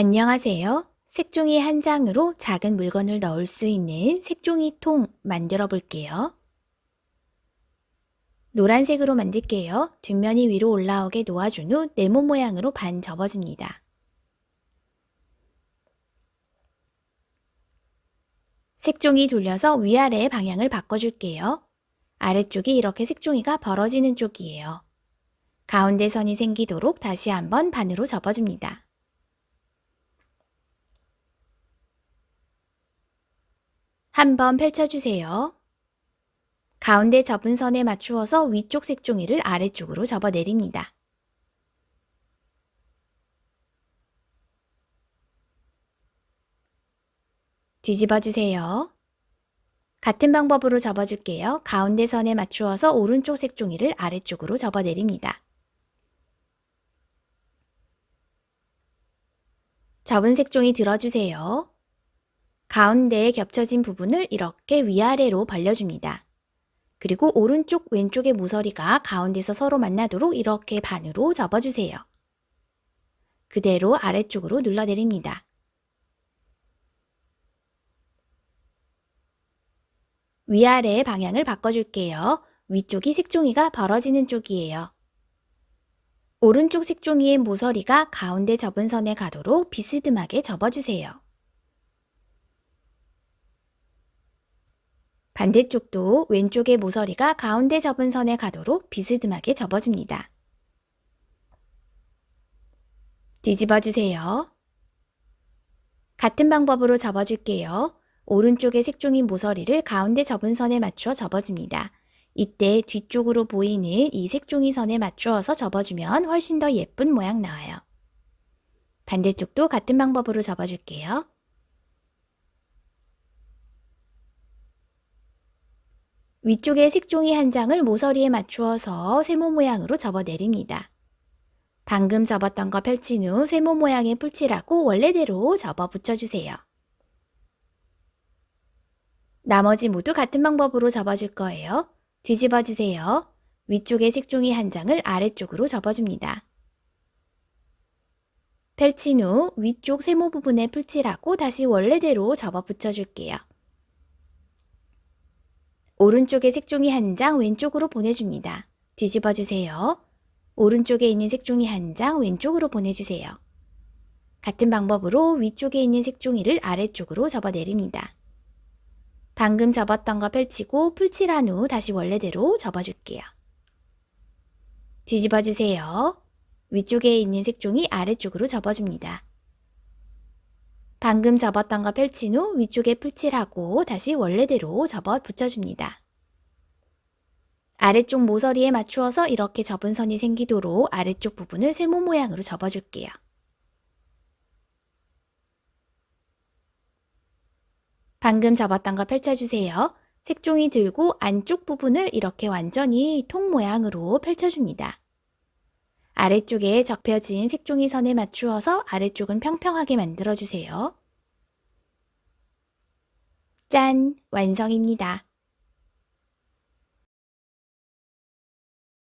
안녕하세요. 색종이 한 장으로 작은 물건을 넣을 수 있는 색종이 통 만들어 볼게요. 노란색으로 만들게요. 뒷면이 위로 올라오게 놓아준 후 네모 모양으로 반 접어줍니다. 색종이 돌려서 위아래의 방향을 바꿔줄게요. 아래쪽이 이렇게 색종이가 벌어지는 쪽이에요. 가운데 선이 생기도록 다시 한번 반으로 접어줍니다. 한번 펼쳐주세요. 가운데 접은 선에 맞추어서 위쪽 색종이를 아래쪽으로 접어 내립니다. 뒤집어 주세요. 같은 방법으로 접어줄게요. 가운데 선에 맞추어서 오른쪽 색종이를 아래쪽으로 접어 내립니다. 접은 색종이 들어주세요. 가운데에 겹쳐진 부분을 이렇게 위아래로 벌려줍니다. 그리고 오른쪽 왼쪽의 모서리가 가운데서 서로 만나도록 이렇게 반으로 접어주세요. 그대로 아래쪽으로 눌러내립니다. 위아래의 방향을 바꿔줄게요. 위쪽이 색종이가 벌어지는 쪽이에요. 오른쪽 색종이의 모서리가 가운데 접은 선에 가도록 비스듬하게 접어주세요. 반대쪽도 왼쪽의 모서리가 가운데 접은 선에 가도록 비스듬하게 접어줍니다. 뒤집어 주세요. 같은 방법으로 접어줄게요. 오른쪽의 색종이 모서리를 가운데 접은 선에 맞추어 접어줍니다. 이때 뒤쪽으로 보이는 이 색종이 선에 맞추어서 접어주면 훨씬 더 예쁜 모양 나와요. 반대쪽도 같은 방법으로 접어줄게요. 위쪽의 색종이 한 장을 모서리에 맞추어서 세모 모양으로 접어 내립니다. 방금 접었던 거 펼친 후 세모 모양의 풀칠하고 원래대로 접어 붙여주세요. 나머지 모두 같은 방법으로 접어줄 거예요. 뒤집어 주세요. 위쪽의 색종이 한 장을 아래쪽으로 접어줍니다. 펼친 후 위쪽 세모 부분에 풀칠하고 다시 원래대로 접어 붙여줄게요. 오른쪽의 색종이 한 장 왼쪽으로 보내줍니다. 뒤집어 주세요. 오른쪽에 있는 색종이 한 장 왼쪽으로 보내주세요. 같은 방법으로 위쪽에 있는 색종이를 아래쪽으로 접어 내립니다. 방금 접었던 거 펼치고 풀칠한 후 다시 원래대로 접어줄게요. 뒤집어 주세요. 위쪽에 있는 색종이 아래쪽으로 접어줍니다. 방금 접었던 거 펼친 후 위쪽에 풀칠하고 다시 원래대로 접어 붙여줍니다. 아래쪽 모서리에 맞추어서 이렇게 접은 선이 생기도록 아래쪽 부분을 세모 모양으로 접어줄게요. 방금 접었던 거 펼쳐주세요. 색종이 들고 안쪽 부분을 이렇게 완전히 통 모양으로 펼쳐줍니다. 아래쪽에 접혀진 색종이 선에 맞추어서 아래쪽은 평평하게 만들어주세요. 짠! 완성입니다.